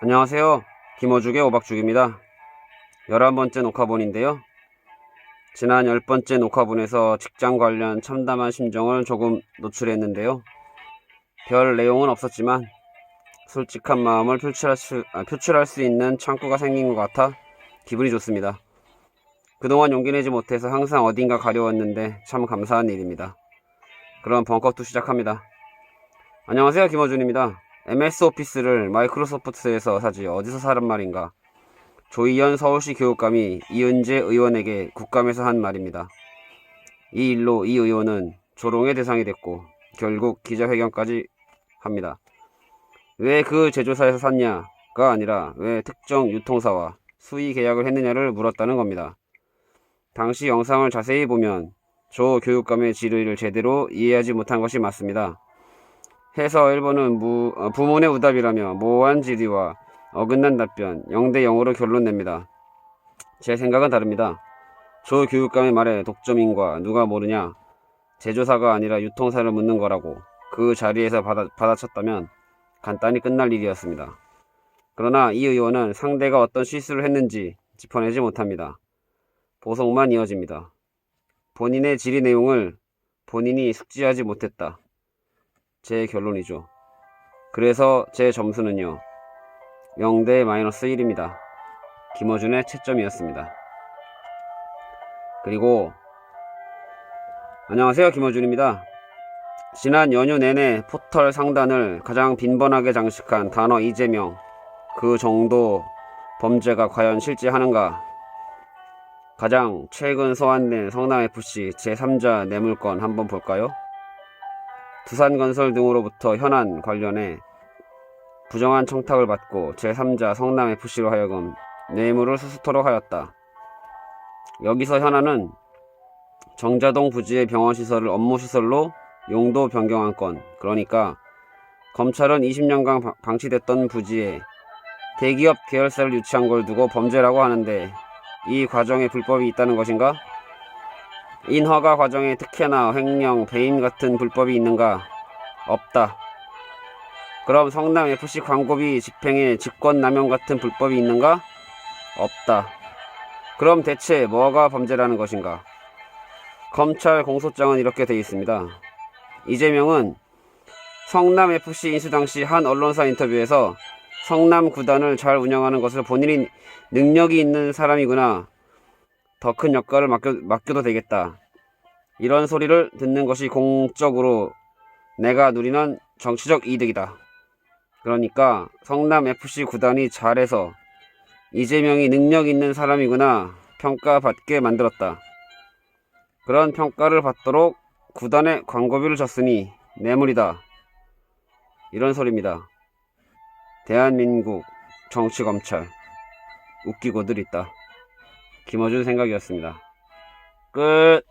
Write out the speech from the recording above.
안녕하세요. 김어죽의 오박죽입니다. 11번째 녹화본인데요. 지난 10번째 녹화본에서 직장 관련 참담한 심정을 조금 노출했는데요. 별 내용은 없었지만 솔직한 마음을 표출할 수, 아, 표출할 수 있는 창구가 생긴 것 같아 기분이 좋습니다. 그동안 용기 내지 못해서 항상 어딘가 가려웠는데 참 감사한 일입니다. 그럼 벙커2 시작합니다. 안녕하세요. 김어준입니다. MS 오피스를 마이크로소프트에서 사지 어디서 사란 말인가? 조희연 서울시 교육감이 이은재 의원에게 국감에서 한 말입니다. 이 일로 이 의원은 조롱의 대상이 됐고 결국 기자회견까지 합니다. 왜 그 제조사에서 샀냐가 아니라 왜 특정 유통사와 수의 계약을 했느냐를 물었다는 겁니다. 당시 영상을 자세히 보면 조 교육감의 질의를 제대로 이해하지 못한 것이 맞습니다. 해서 1번은 무, 어, 부문의 우답이라며 모호한 질의와 어긋난 답변 0대 0으로 결론 냅니다. 제 생각은 다릅니다. 조 교육감의 말에 독점인과 누가 모르냐 제조사가 아니라 유통사를 묻는 거라고 그 자리에서 받아, 받아쳤다면 간단히 끝날 일이었습니다. 그러나 이 의원은 상대가 어떤 실수를 했는지 짚어내지 못합니다. 보석만 이어집니다. 본인의 질의 내용을 본인이 숙지하지 못했다. 제 결론이죠. 그래서 제 점수는요. 0대 마이너스 1입니다. 김어준의 채점이었습니다. 그리고 안녕하세요. 김어준입니다. 지난 연휴 내내 포털 상단을 가장 빈번하게 장식한 단어 이재명. 그 정도 범죄가 과연 실제하는가? 가장 최근 소환된 성남FC 제3자 뇌물건 한번 볼까요? 두산건설 등으로부터 현안 관련해 부정한 청탁을 받고 제3자 성남FC로 하여금 뇌물을 수수토록 하였다. 여기서 현안은 정자동 부지의 병원시설을 업무시설로 용도 변경한 건, 그러니까 검찰은 20년간 방- 방치됐던 부지에 대기업 계열사를 유치한 걸 두고 범죄라고 하는데 이 과정에 불법이 있다는 것인가? 인허가 과정에 특혜나 횡령, 배임 같은 불법이 있는가? 없다. 그럼 성남 FC 광고비 집행에 직권남용 같은 불법이 있는가? 없다. 그럼 대체 뭐가 범죄라는 것인가? 검찰 공소장은 이렇게 되어 있습니다. 이재명은 성남 FC 인수 당시 한 언론사 인터뷰에서 성남 구단을 잘 운영하는 것을 본인이 능력이 있는 사람이구나. 더 큰 역할을 맡겨, 맡겨도 되겠다. 이런 소리를 듣는 것이 공적으로 내가 누리는 정치적 이득이다. 그러니까 성남 FC 구단이 잘해서 이재명이 능력 있는 사람이구나 평가받게 만들었다. 그런 평가를 받도록 구단에 광고비를 줬으니 뇌물이다. 이런 소리입니다. 대한민국 정치검찰 웃기고들 있다. 김어준 생각이었습니다. 끝.